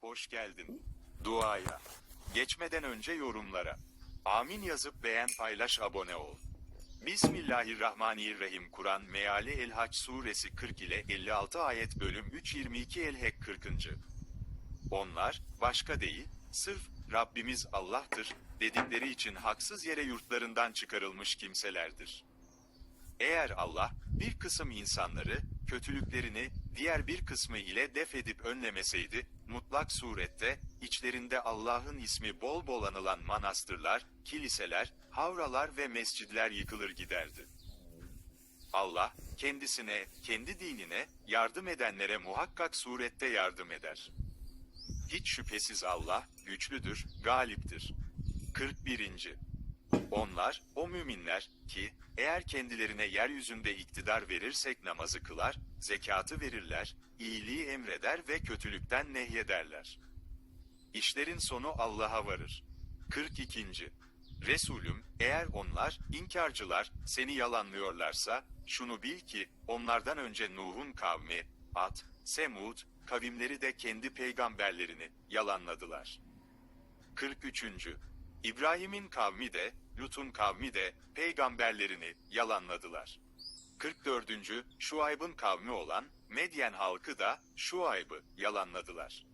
Hoş geldin. Duaya. Geçmeden önce yorumlara. Amin yazıp beğen paylaş abone ol. Bismillahirrahmanirrahim Kur'an Meali El-Hac Suresi 40 ile 56 ayet bölüm 3 22 El-Hek 40. Onlar, başka değil, sırf Rabbimiz Allah'tır dedikleri için haksız yere yurtlarından çıkarılmış kimselerdir. Eğer Allah bir kısım insanları kötülüklerini diğer bir kısmı ile def edip önlemeseydi, mutlak surette içlerinde Allah'ın ismi bol bol anılan manastırlar, kiliseler, havralar ve mescidler yıkılır giderdi. Allah kendisine, kendi dinine yardım edenlere muhakkak surette yardım eder. Hiç şüphesiz Allah güçlüdür, galiptir. 41. Onlar, o müminler ki, eğer kendilerine yeryüzünde iktidar verirsek namazı kılar, zekatı verirler, iyiliği emreder ve kötülükten nehyederler. İşlerin sonu Allah'a varır. 42. Resulüm, eğer onlar, inkarcılar, seni yalanlıyorlarsa, şunu bil ki, onlardan önce Nuh'un kavmi, Ad, Semud, kavimleri de kendi peygamberlerini yalanladılar. 43. İbrahim'in kavmi de, Lut'un kavmi de, peygamberlerini yalanladılar. 44. Şuayb'ın kavmi olan, Medyen halkı da, Şuayb'ı yalanladılar.